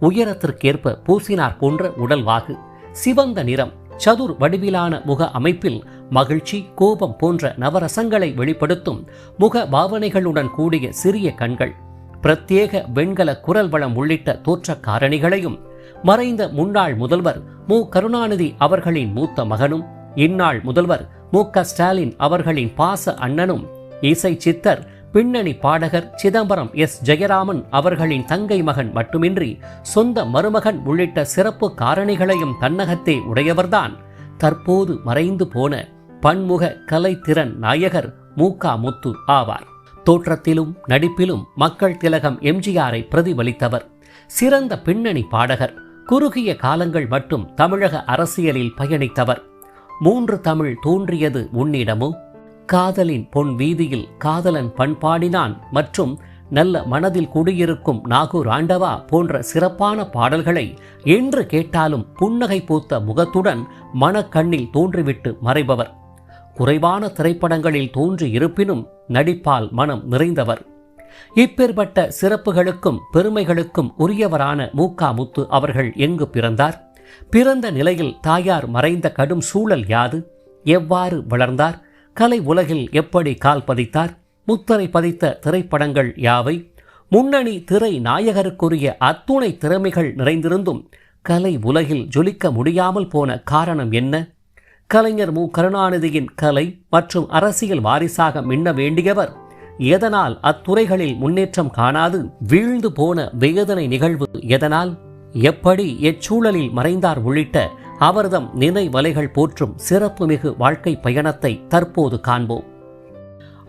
உயரத்திற்கேற்ப பூசினார் போன்ற உடல் வாகு. சிவந்த நிறம் சதுர் வடிவிலான முக அமைப்பில் மகிழ்ச்சி கோபம் போன்ற நவரசங்களை வெளிப்படுத்தும் முக பாவனைகளுடன் கூடிய சிறிய கண்கள். பிரத்யேக வெண்கல குரல் வளம் உள்ளிட்ட தோற்ற காரணிகளையும் மறைந்த முன்னாள் முதல்வர் மு. கருணாநிதி அவர்களின் மூத்த மகனும் இந்நாள் முதல்வர் மு. க. ஸ்டாலின் அவர்களின் பாச அண்ணனும் இசை சித்தர் பின்னணி பாடகர் சிதம்பரம் எஸ். ஜெயராமன் அவர்களின் தங்கை மகன் மட்டுமின்றி சொந்த மருமகன் உள்ளிட்ட சிறப்பு காரணிகளையும் தன்னகத்தே உடையவர்தான். தற்போது மறைந்து போன பன்முக கலைத்திறன் நாயகர் மூக்கா முத்து ஆவார். தோற்றத்திலும் நடிப்பிலும் மக்கள் திலகம் எம்ஜிஆரை பிரதிபலித்தவர். சிறந்த பின்னணி பாடகர் குறுகிய காலங்கள் மட்டும் தமிழக அரசியலில் பயணித்தவர். மூன்று தமிழ் தோன்றியது உன்னிடமோ காதலின் பொன் வீதியில் காதலன் பண்பாடினான் மற்றும் நல்ல மனதில் குடியிருக்கும் நாகூர் ஆண்டவா போன்ற சிறப்பான பாடல்களை என்று கேட்டாலும் புன்னகை பூத்த முகத்துடன் மனக்கண்ணில் தோன்றிவிட்டு மறைபவர். குறைவான திரைப்படங்களில் தோன்றி இருப்பினும் நடிப்பால் மனம் நிறைந்தவர். இப்பேற்பட்ட சிறப்புகளுக்கும் பெருமைகளுக்கும் உரியவரான மூக்கா முத்து அவர்கள் எங்கு பிறந்தார்? பிறந்த நிலையில் தாயார் மறைந்த கடும் சூழல் யாது? எவ்வாறு வளர்ந்தார்? கலை உலகில் எப்படி கால் பதித்தார்? முத்திரை பதித்த திரைப்படங்கள் யாவை? முன்னணி திரை நாயகருக்குரிய அத்துணை திறமைகள் நிறைந்திருந்தும் கலை உலகில் ஜொலிக்க முடியாமல் போன காரணம் என்ன? கலைஞர் மு. கருணாநிதியின் கலை மற்றும் அரசியல் வாரிசாக மின்ன வேண்டியவர் எதனால் அத்துறைகளில் முன்னேற்றம் காணாது வீழ்ந்து போன வேதனை நிகழ்வு எதனால்? எப்படி எச்சூழலில் மறைந்தார் உள்ளிட்ட அவர்தம் நினைவலைகள் போற்றும் சிறப்புமிகு வாழ்க்கை பயணத்தை தற்போது காண்போம்.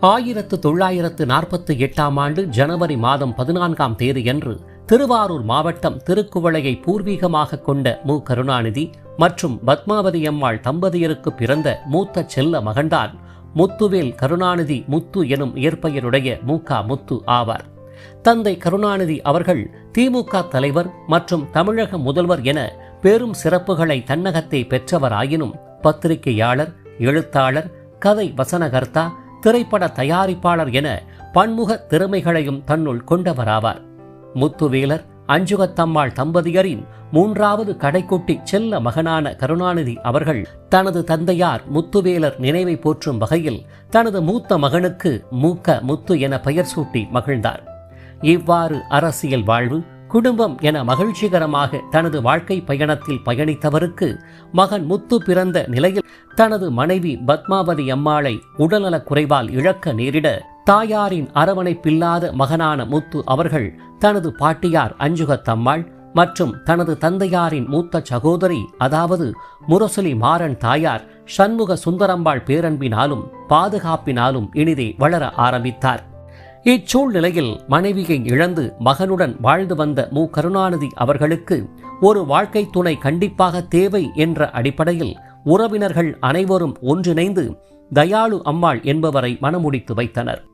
ஆயிரத்து தொள்ளாயிரத்து நாற்பத்தி எட்டாம் ஆண்டு ஜனவரி மாதம் பதினான்காம் தேதியன்று திருவாரூர் மாவட்டம் திருக்குவளையை பூர்வீகமாக கொண்ட மு. கருணாநிதி மற்றும் பத்மாவதி அம்மாள் தம்பதியருக்கு பிறந்த மூத்த செல்ல மகன்தான் முத்துவேல் கருணாநிதி முத்து எனும் இயற்பெயருடைய மூகா முத்து ஆவார். தந்தை கருணாநிதி அவர்கள் திமுக தலைவர் மற்றும் தமிழக முதல்வர் என பெரும் சிறப்புகளை தன்னகத்தை பெற்றவராயினும் பத்திரிகையாளர் எழுத்தாளர் கதை வசனகர்த்தா திரைப்பட தயாரிப்பாளர் என பன்முக திறமைகளையும் தன்னுள் கொண்டவராவார். முத்துவேலர் அஞ்சுகத்தம்மாள் தம்பதியரின் மூன்றாவது கடைக்குட்டி செல்ல மகனான கருணாநிதி அவர்கள் தனது தந்தையார் முத்துவேலர் நினைவை போற்றும் வகையில் தனது மூத்த மகனுக்கு மூக்க முத்து என பெயர் சூட்டி மகிழ்ந்தார். இவ்வாறு அரசியல் வாழ்வு குடும்பம் என மகிழ்ச்சிகரமாக தனது வாழ்க்கை பயணத்தில் பயணித்தவருக்கு மகன் முத்து பிறந்த நிலையில் தனது மனைவி பத்மாவதி அம்மாளை உடல்நலக் குறைவால் இழக்க நேரிட தாயாரின் அரவணைப்பில்லாத மகனான முத்து அவர்கள் தனது பாட்டியார் அஞ்சுகத்தம்மாள் மற்றும் தனது தந்தையாரின் மூத்த சகோதரி அதாவது முரசொலி மாறன் தாயார் சண்முக சுந்தரம்பாள் பேரன்பினாலும் பாதுகாப்பினாலும் இனிதே வளர ஆரம்பித்தார். இச்சூழ்நிலையில் மனைவியை இழந்து மகனுடன் வாழ்ந்து வந்த மு. கருணாநிதி அவர்களுக்கு ஒரு வாழ்க்கை துணை கண்டிப்பாக தேவை என்ற அடிப்படையில் உறவினர்கள் அனைவரும் ஒன்றிணைந்து தயாளு அம்மாள் என்பவரை மணமுடித்து வைத்தனர்.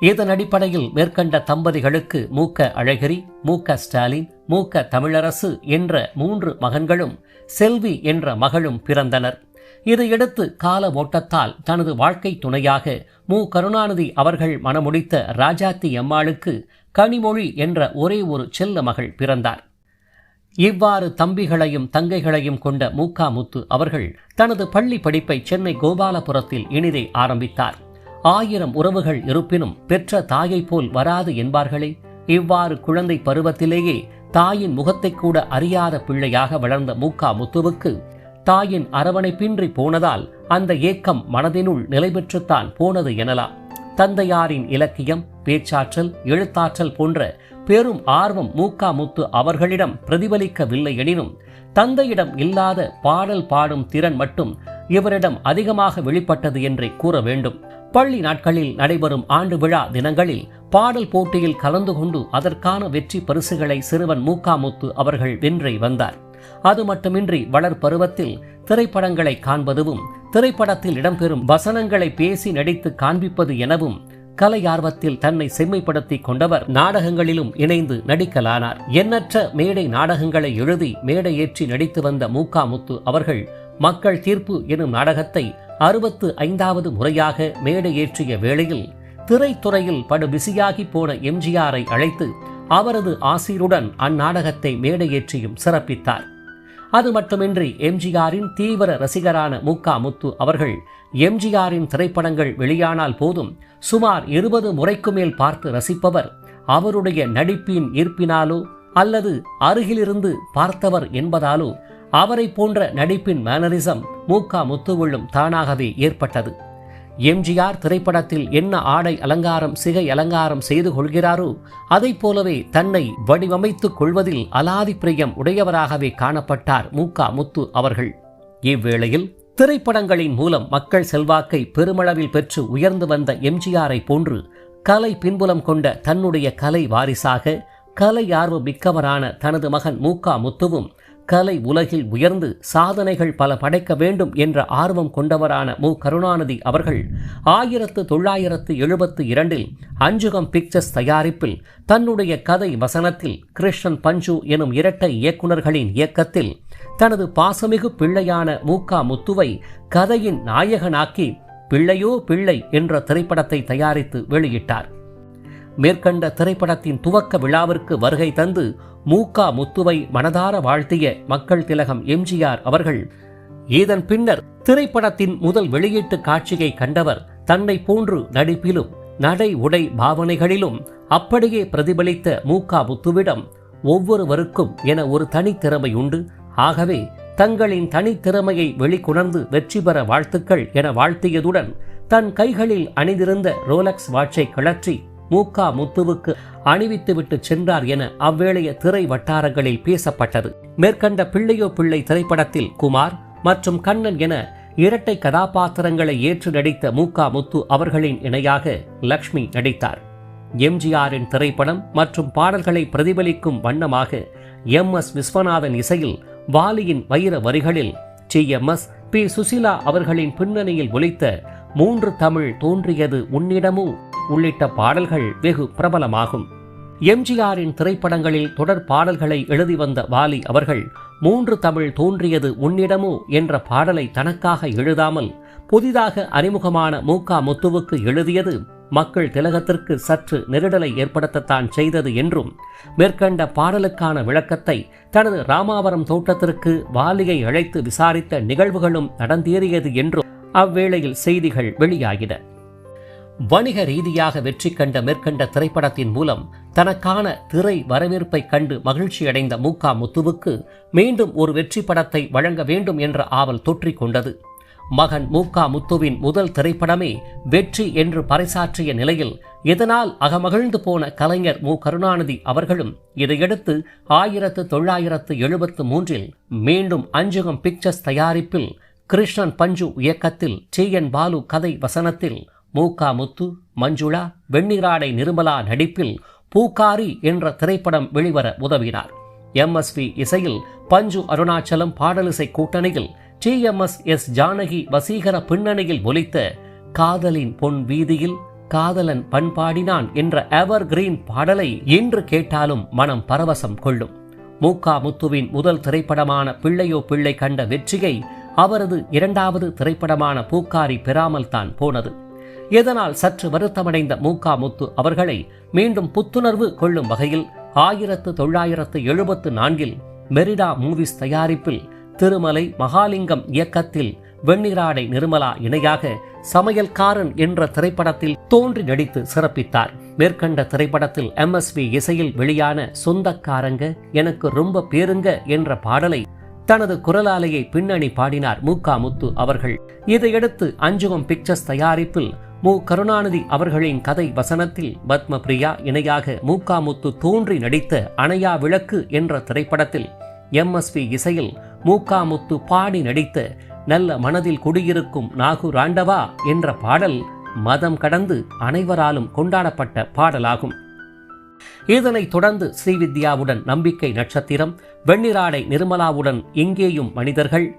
இதன் அடிப்படையில் மேற்கண்ட தம்பதிகளுக்கு மூக்க அழகிரி மூக்க ஸ்டாலின் மூக்க தமிழரசு என்ற மூன்று மகன்களும் செல்வி என்ற மகளும் பிறந்தனர். இதையடுத்து கால ஓட்டத்தால் தனது வாழ்க்கை துணையாக மு. கருணாநிதி அவர்கள் மணமுடித்த ராஜாத்தி அம்மாளுக்கு கனிமொழி என்ற ஒரே ஒரு செல்ல மகள் பிறந்தார். இவ்வாறு தம்பிகளையும் தங்கைகளையும் கொண்ட மூக்கா முத்து அவர்கள் தனது பள்ளி படிப்பை சென்னை கோபாலபுரத்தில் இனிதே ஆரம்பித்தார். ஆயிரம் உறவுகள் இருப்பினும் பெற்ற தாயைப் போல் வராது என்பார்களே இவ்வாறு குழந்தை பருவத்திலேயே தாயின் முகத்தை கூட அறியாத பிள்ளையாக வளர்ந்த மூக்கா முத்துவுக்கு தாயின் அரவணைப்பின்றி போனதால் அந்த ஏக்கம் மனதினுள் நிலை பெற்றுத்தான் போனது எனலாம். தந்தையாரின் இலக்கியம் பேச்சாற்றல் எழுத்தாற்றல் போன்ற பெரும் ஆர்வம் மூக்கா முத்து அவர்களிடம் பிரதிபலிக்கவில்லை எனினும் தந்தையிடம் இல்லாத பாடல் பாடும் திறன் மட்டும் இவரிடம் அதிகமாக வெளிப்பட்டது என்றே கூற வேண்டும். பள்ளி நாட்களில் நடைபெறும் ஆண்டு விழா தினங்களில் பாடல் போட்டியில் கலந்து கொண்டு அதற்கான வெற்றி பரிசுகளை சிறுவன் மூக்காமுத்து அவர்கள் வென்றே வந்தார். அது மட்டுமின்றி வளர் பருவத்தில் திரைப்படங்களை காண்பதுவும் திரைப்படத்தில் இடம்பெறும் வசனங்களை பேசி நடித்து காண்பிப்பது எனவும் கலை ஆர்வத்தில் தன்னை செம்மைப்படுத்தி கொண்டவர் நாடகங்களிலும் இணைந்து நடிக்கலானார். எண்ணற்ற மேடை நாடகங்களை எழுதி மேடை ஏற்றி நடித்து வந்த மூக்காமுத்து அவர்கள் மக்கள் தீர்ப்பு எனும் நாடகத்தை அறுபத்து ஐந்தாவது முறையாக மேடையேற்றிய வேளையில் திரைத்துறையில் படு பிஸியாகி போன எம்ஜிஆரை அழைத்து அவரது ஆசிருடன் அந்நாடகத்தை மேடையேற்றியும் சிறப்பித்தார். அது மட்டுமின்றி எம்ஜிஆரின் தீவிர ரசிகரான மு முத்து அவர்கள் எம்ஜிஆரின் திரைப்படங்கள் வெளியானால் போதும் சுமார் இருபது முறைக்கு மேல் பார்த்து ரசிப்பவர் அவருடைய நடிப்பின் ஈர்ப்பினாலோ அல்லது அருகிலிருந்து பார்த்தவர் என்பதாலோ அவரை போன்ற நடிப்பின் மேனரிசம் மூக்கா முத்துவுள்ளும் தானாகவே ஏற்பட்டது. எம்ஜிஆர் திரைப்படத்தில் என்ன ஆடை அலங்காரம் சிகை அலங்காரம் செய்து கொள்கிறாரோ அதைப் போலவே தன்னை வடிவமைத்துக் கொள்வதில் அலாதி பிரியம் உடையவராகவே காணப்பட்டார் மூகா முத்து அவர்கள். இவ்வேளையில் திரைப்படங்களின் மூலம் மக்கள் செல்வாக்கை பெருமளவில் பெற்று உயர்ந்து வந்த எம்ஜிஆரை போன்று கலை பின்புலம் கொண்ட தன்னுடைய கலை வாரிசாக கலை ஆர்வம் மிக்கவரான தனது மகன் மூக்கா முத்துவும் கலை உலகில் உயர்ந்து சாதனைகள் பல படைக்க வேண்டும் என்ற ஆர்வம் கொண்டவரான மு. கருணாநிதி அவர்கள் ஆயிரத்து தொள்ளாயிரத்து எழுபத்து இரண்டில் அஞ்சுகம் பிக்சர்ஸ் தயாரிப்பில் தன்னுடைய கதை வசனத்தில் கிருஷ்ணன் பஞ்சு எனும் இரட்டை இயக்குநர்களின் இயக்கத்தில் தனது பாசமிகு பிள்ளையான மூக்கா முத்துவை கதையின் நாயகனாக்கி பிள்ளையோ பிள்ளை என்ற திரைப்படத்தை தயாரித்து வெளியிட்டார். மேற்கண்ட திரைப்படத்தின் துவக்க விழாவிற்கு வருகை தந்து மூக்கா முத்துவை மனதார வாழ்த்திய மக்கள் திலகம் எம்ஜிஆர் அவர்கள் இதன் பின்னர் திரைப்படத்தின் முதல் வெளியீட்டு காட்சியை கண்டவர் தன்னை போன்று நடிப்பிலும் நடை உடை பாவனைகளிலும் அப்படியே பிரதிபலித்த மூக்கா முத்துவிடம் ஒவ்வொருவருக்கும் என ஒரு தனித்திறமை உண்டு. ஆகவே தங்களின் தனித்திறமையை வெளிக்கொணர்ந்து வெற்றி பெற வாழ்த்துக்கள் என வாழ்த்தியதுடன் தன் கைகளில் அணிந்திருந்த ரோலக்ஸ் வாட்சை கழற்றி மூக்கா முத்துவுக்கு அணிவித்துவிட்டு சென்றார் என அவ்வேளைய திரை வட்டாரங்களில் பேசப்பட்டது. மேற்கண்ட பிள்ளையோ பிள்ளை திரைப்படத்தில் குமார் மற்றும் கண்ணன் என இரட்டை கதாபாத்திரங்களை ஏற்று நடித்த மூக்கா முத்து அவர்களின் இணையாக லக்ஷ்மி நடித்தார். எம்ஜிஆரின் திரைப்படம் மற்றும் பாடல்களை பிரதிபலிக்கும் வண்ணமாக எம் எஸ் விஸ்வநாதன் இசையில் வாலியின் வைர வரிகளில் C M S P Susheela அவர்களின் பின்னணியில் ஒலித்த மூன்று தமிழ் தோன்றியது உன்னிடமும் உள்ளிட்ட பாடல்கள் வெகு பிரபலமாகும். எம்ஜிஆரின் திரைப்படங்களில் தொடர் பாடல்களை எழுதி வந்த வாலி அவர்கள் மூன்று தமிழ் தோன்றியது உன்னிடமோ என்ற பாடலை தனக்காக எழுதாமல் புதிதாக அறிமுகமான மூக்கா முத்துவுக்கு எழுதியது மக்கள் திலகத்திற்கு சற்று நெருடலை ஏற்படுத்தத்தான் செய்தது என்றும் மேற்கண்ட பாடலுக்கான விளக்கத்தை தனது ராமாவரம் தோட்டத்திற்கு வாலியை அழைத்து விசாரித்த நிகழ்வுகளும் நடந்தேறியது என்றும் அவ்வேளையில் செய்திகள் வெளியாகின. வணிக ரீதியாக வெற்றி கண்ட மேற்கண்ட திரைப்படத்தின் மூலம் தனக்கான திரை வரவேற்பை கண்டு மகிழ்ச்சியடைந்த மூக்கா முத்துவுக்கு மீண்டும் ஒரு வெற்றி படத்தை வழங்க வேண்டும் என்ற ஆவல் தொற்றிக்கொண்டது மகன் மூக்கா முத்துவின் முதல் திரைப்படமே வெற்றி என்று பறைசாற்றிய நிலையில் இதனால் அகமகிழ்ந்து போன கலைஞர் மு கருணாநிதி அவர்களும் இதையடுத்து ஆயிரத்து தொள்ளாயிரத்து எழுபத்து மூன்றில் மீண்டும் அஞ்சுகம் பிக்சர்ஸ் தயாரிப்பில் கிருஷ்ணன் பஞ்சு இயக்கத்தில் டி என் பாலு கதை வசனத்தில் மூகா முத்து மஞ்சுளா வெண்ணிராடை நிர்மலா நடிப்பில் பூக்காரி என்ற திரைப்படம் வெளிவர உதவினார். எம்எஸ்வி இசையில் பஞ்சு அருணாச்சலம் பாடலிசை கூட்டணியில் T. M. S. S. Janaki வசீகர பின்னணியில் ஒலித்த காதலின் பொன் வீதியில் காதலன் பண்பாடினான் என்ற எவர் கிரீன் பாடலை இன்று கேட்டாலும் மனம் பரவசம் கொள்ளும். மூகா முத்துவின் முதல் திரைப்படமான பிள்ளையோ பிள்ளை கண்ட வெற்றியை அவரது இரண்டாவது திரைப்படமான பூக்காரி பெறாமல் தான் போனது. இதனால் சற்று வருத்தமடைந்த மூகா முத்து அவர்களை மீண்டும் புத்துணர்வு கொள்ளும் வகையில் ஆயிரத்து தொள்ளாயிரத்து எழுபத்து நான்கில் மெரிடா மூவிஸ் தயாரிப்பில் திருமலை மகாலிங்கம் இயக்கத்தில் வெண்ணிராடை நிர்மலா இணையாக சமையல்காரன் என்ற திரைப்படத்தில் தோன்றி நடித்து சிறப்பித்தார். மேற்கண்ட திரைப்படத்தில் எம் எஸ் எம்எஸ்வி இசையில் வெளியான சொந்தக்காரங்க எனக்கு ரொம்ப பேருங்க என்ற பாடலை தனது குரலாலையை பின்னணி பாடினார் மூக்கா முத்து அவர்கள். இதையடுத்து அஞ்சுகம் பிக்சர்ஸ் தயாரிப்பில் மு. கருணாநிதி அவர்களின் கதை வசனத்தில் பத்ம பிரியா இணையாக மூக்காமுத்து தோன்றி நடித்த அணையா விளக்கு என்ற திரைப்படத்தில் எம்எஸ்வி இசையில் மூக்காமுத்து பாடி நடித்த நல்ல மனதில் குடியிருக்கும் நாகூர் ஆண்டவா என்ற பாடல் மதம் கடந்து அனைவராலும் கொண்டாடப்பட்ட பாடலாகும். இதனைத் தொடர்ந்து ஸ்ரீவித்யாவுடன் நம்பிக்கை நட்சத்திரம் வெண்ணிராடை நிர்மலாவுடன் இங்கேயும் மனிதர்கள்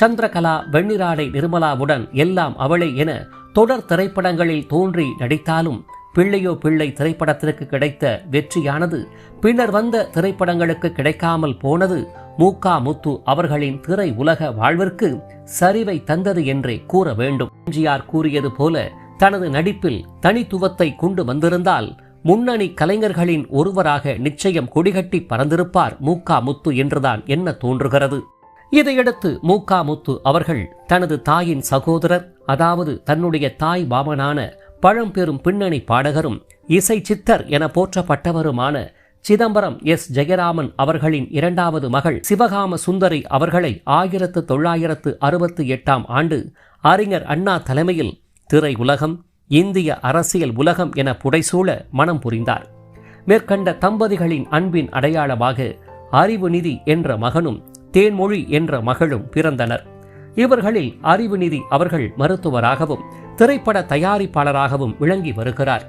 சந்திரகலா வெண்ணிராடை நிர்மலாவுடன் எல்லாம் அவளே என தொடர் திரைப்படங்களில் தோன்றி நடித்தாலும் பிள்ளையோ பிள்ளை திரைப்படத்திற்கு கிடைத்த வெற்றியானது பின்னர் வந்த திரைப்படங்களுக்கு கிடைக்காமல் போனது மூக்கா முத்து அவர்களின் திரை உலக வாழ்விற்கு சரிவை தந்தது என்றே கூற வேண்டும். எம்ஜிஆர் கூறியது போல தனது நடிப்பில் தனித்துவத்தை கொண்டு வந்திருந்தால் முன்னணி கலைஞர்களின் ஒருவராக நிச்சயம் கொடிகட்டி பறந்திருப்பார் மூக்கா முத்து என்றுதான் என்ன தோன்றுகிறது. இதையடுத்து மூக்கா முத்து அவர்கள் தனது தாயின் சகோதரர் அதாவது தன்னுடைய தாய் பாமனான பழம்பெரும் பின்னணி பாடகரும் இசை சித்தர் என போற்றப்பட்டவருமான சிதம்பரம் எஸ். ஜெயராமன் அவர்களின் இரண்டாவது மகள் சிவகாம சுந்தரி அவர்களை ஆயிரத்து தொள்ளாயிரத்து அறுபத்தி எட்டாம் ஆண்டு அறிஞர் அண்ணா தலைமையில் திரை உலகம் இந்திய அரசியல் உலகம் என புடைசூழ மனம் புரிந்தார். மேற்கண்ட தம்பதிகளின் அன்பின் அடையாளமாக அறிவு நிதி என்ற மகனும் தேன்மொழி என்ற மகளும் பிறந்தனர். இவர்களில் அறிவுநிதி அவர்கள் மருத்துவராகவும் திரைப்பட தயாரிப்பாளராகவும் விளங்கி வருகிறார்.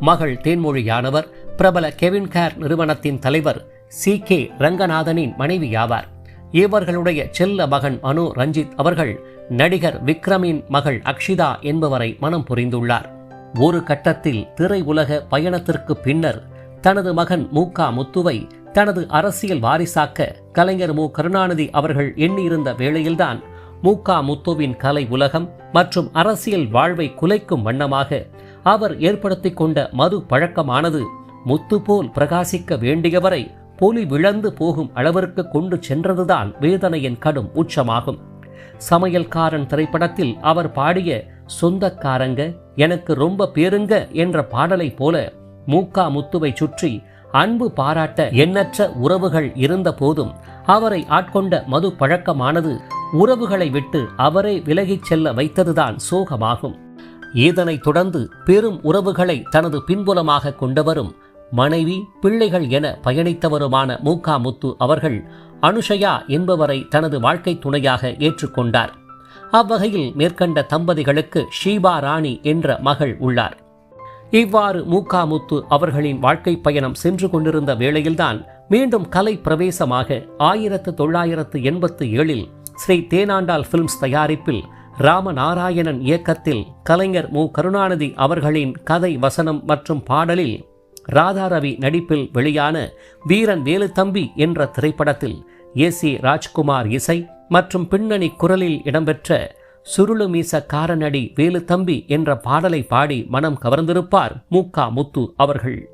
மகள் தேன்மொழியானவர் பிரபல கெவின் கேர் நிறுவனத்தின் தலைவர் சி. கே. ரங்கநாதனின் மனைவியாவார். இவர்களுடைய செல்ல மகன் அனு ரஞ்சித் அவர்கள் நடிகர் விக்ரமின் மகள் அக்ஷிதா என்பவரை மனம் புரிந்துள்ளார். ஒரு கட்டத்தில் திரை உலக பயணத்திற்கு பின்னர் தனது மகன் மூக்கா முத்துவை தனது அரசியல் வாரிசாக்க கலைஞர் மு. கருணாநிதி அவர்கள் எண்ணியிருந்த வேளையில்தான் மூக்கா முத்துவின் கலை உலகம் மற்றும் அரசியல் வாழ்வை குலைக்கும் வண்ணமாக அவர் ஏற்படுத்தி கொண்ட மது பழக்கமானது முத்து போல் பிரகாசிக்க வேண்டியவரை பொலி விழந்து போகும் அளவிற்கு கொண்டு சென்றதுதான் வேதனையின் கடும் உச்சமாகும். சமையல்காரன் திரைப்படத்தில் அவர் பாடிய சொந்தக்காரங்க எனக்கு ரொம்ப பேருங்க என்ற பாடலைப் போல மூக்கா முத்துவை சுற்றி அன்பு பாராட்ட எண்ணற்ற உறவுகள் இருந்த போதும் அவரை ஆட்கொண்ட மது பழக்கமானது உறவுகளை விட்டு அவரை விலகிச் செல்ல வைத்ததுதான் சோகமாகும். இதனைத் தொடர்ந்து பெரும் உறவுகளை தனது பின்புலமாக கொண்டவரும் மனைவி பிள்ளைகள் என பயணித்தவருமான மூகா முத்து அவர்கள் அனுஷயா என்பவரை தனது வாழ்க்கை துணையாக ஏற்றுக்கொண்டார். அவ்வகையில் மேற்கண்ட தம்பதிகளுக்கு ஷீபா ராணி என்ற மகள் உள்ளார். இவ்வாறு மூக்காமுத்து அவர்களின் வாழ்க்கை பயணம் சென்று கொண்டிருந்த வேளையில்தான் மீண்டும் கலை பிரவேசமாக ஆயிரத்து தொள்ளாயிரத்து எண்பத்து ஏழில் ஸ்ரீ தேனாண்டால் பிலிம்ஸ் தயாரிப்பில் ராமநாராயணன் இயக்கத்தில் கலைஞர் மு. கருணாநிதி அவர்களின் கதை வசனம் மற்றும் பாடலில் ராதாரவி நடிப்பில் வெளியான வீரன் வேலுத்தம்பி என்ற திரைப்படத்தில் ஏ. சி. ராஜ்குமார் இசை மற்றும் பின்னணி குரலில் இடம்பெற்ற சுருளு சுருளுமீச காரனடி வேலுத்தம்பி என்ற பாடலை பாடி மனம் கவர்ந்திருப்பார் மூக்கா முத்து அவர்கள்.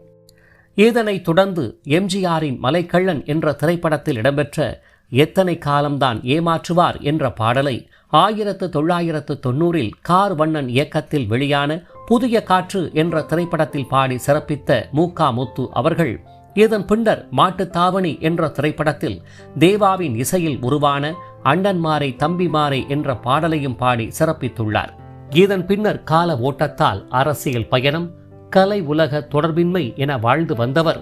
இதனைத் தொடர்ந்து எம்ஜிஆரின் மலைக்கள்ளன் என்ற திரைப்படத்தில் இடம்பெற்ற எத்தனை காலம்தான் ஏமாற்றுவார் என்ற பாடலை ஆயிரத்து தொள்ளாயிரத்து தொண்ணூறில் கார் வண்ணன் இயக்கத்தில் வெளியான புதிய காற்று என்ற திரைப்படத்தில் பாடி சிறப்பித்த மூக்கா முத்து அவர்கள் இதன் பின்னர் மாட்டுத்தாவணி என்ற திரைப்படத்தில் தேவாவின் இசையில் உருவான அண்ணன்மாரை தம்பிமாரை என்ற பாடலையும் பாடி சிறப்பித்துள்ளார். இதன் பின்னர் கால ஓட்டத்தால் அரசியல் பயணம் கலை உலக தொடர்பின்மை என வாழ்ந்து வந்தவர்.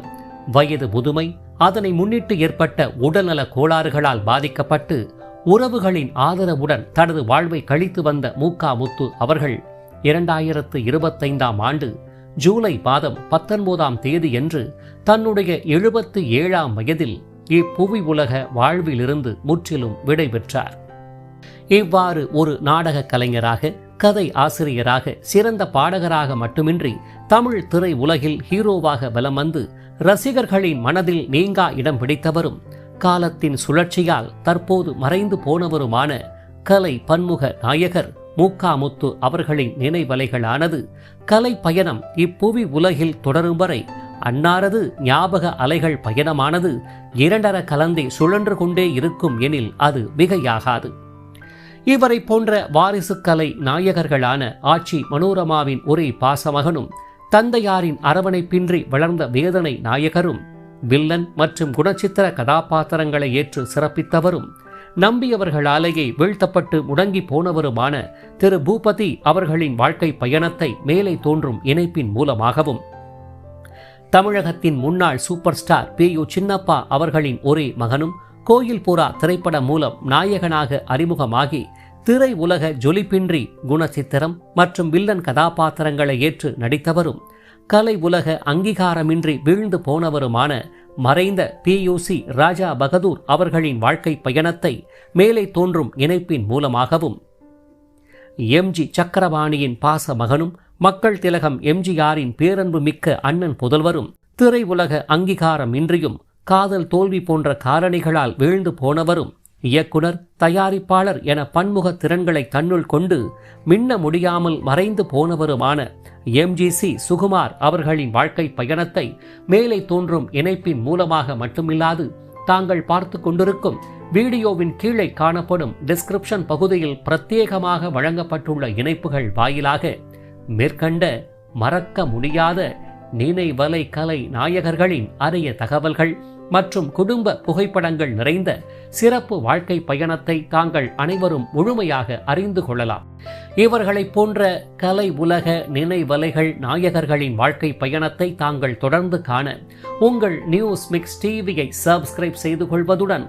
வயது முதுமை அதனை முன்னிட்டு ஏற்பட்ட உடல்நல கோளாறுகளால் பாதிக்கப்பட்டு உறவுகளின் ஆதரவுடன் தனது வாழ்வை கழித்து வந்த மூக்கா முத்து அவர்கள் இரண்டாயிரத்து இருபத்தைந்தாம் ஆண்டு ஜூலை மாதம் பத்தொன்பதாம் தேதியன்று தன்னுடைய எழுபத்து ஏழாம் வயதில் இப்புவி உலக வாழ்விலிருந்து முற்றிலும் விடைபெற்றார். இவ்வாறு ஒரு நாடக கலைஞராக கதை ஆசிரியராக சிறந்த பாடகராக மட்டுமின்றி தமிழ் திரை உலகில் ஹீரோவாக வலம் வந்து ரசிகர்களின் மனதில் நீங்கா இடம் பிடித்தவரும் காலத்தின் சுழற்சியால் தற்போது மறைந்து போனவருமான கலை பன்முக நாயகர் மூக்காமுத்து அவர்களின் நினைவலைகளானது கலை பயணம் இப்புவி உலகில் தொடரும் வரை அன்னாரது ஞாபக அலைகள் பயணமானது இரண்டர கலந்தே சுழன்று கொண்டே இருக்கும் எனில் அது மிகையாகாது. இவரை போன்ற வாரிசு கலை நாயகர்களான ஆட்சி மனோரமாவின் ஒரே பாசமகனும் தந்தையாரின் அரவணைப்பின்றி வளர்ந்த வேதனை நாயகரும் வில்லன் மற்றும் குணச்சித்திர கதாபாத்திரங்களை ஏற்று சிறப்பித்தவரும் நம்பியவர்களாலேயே வீழ்த்தப்பட்டு முடங்கி போனவருமான திரு பூபதி அவர்களின் வாழ்க்கை பயணத்தை மேலே தோன்றும் இணைப்பின் மூலமாகவும் தமிழகத்தின் முன்னாள் super star P U Chinnappa அவர்களின் ஒரே மகனும் கோயில் புறா திரைப்படம் மூலம் நாயகனாக அறிமுகமாகி திரை உலக ஜொலிப்பின்றி குணச்சித்திரம் மற்றும் வில்லன் கதாபாத்திரங்களை ஏற்று நடித்தவரும் கலை உலக அங்கீகாரமின்றி வீழ்ந்து போனவருமான மறைந்த பியூசி ராஜா பகதூர் அவர்களின் வாழ்க்கை பயணத்தை மேலே தோன்றும் இணைப்பின் மூலமாகவும். எம்ஜி சக்கரவாணியின் பாச மகனும் மக்கள் திலகம் எம்ஜிஆரின் பேரன்பு மிக்க அண்ணன் புதல்வரும் திரை உலக அங்கீகாரம் இன்றியும் காதல் தோல்வி போன்ற காரணிகளால் வீழ்ந்து போனவரும் இயக்குனர் தயாரிப்பாளர் என பன்முக திறன்களை தன்னுள் கொண்டு மின்ன முடியாமல் மறைந்து போனவருமான எம்ஜிசி சுகுமார் அவர்களின் வாழ்க்கை பயணத்தை மேலே தோன்றும் இணைப்பின் மூலமாக மட்டுமில்லாது தாங்கள் பார்த்து கொண்டிருக்கும் வீடியோவின் கீழே காணப்படும் டிஸ்கிரிப்ஷன் பகுதியில் பிரத்யேகமாக வழங்கப்பட்டுள்ள இணைப்புகள் வாயிலாக மேற்கண்ட மறக்க முடியாத நினைவலை கலை நாயகர்களின் அரிய தகவல்கள் மற்றும் குடும்ப புகைப்படங்கள் நிறைந்த சிறப்பு வாழ்க்கை பயணத்தை தாங்கள் அனைவரும் முழுமையாக அறிந்து கொள்ளலாம். இவர்களைப் போன்ற கலை உலக நினைவலைகள் நாயகர்களின் வாழ்க்கை பயணத்தை தாங்கள் தொடர்ந்து காண உங்கள் நியூஸ் மிக்ஸ் டிவியை சப்ஸ்கிரைப் செய்து கொள்வதுடன்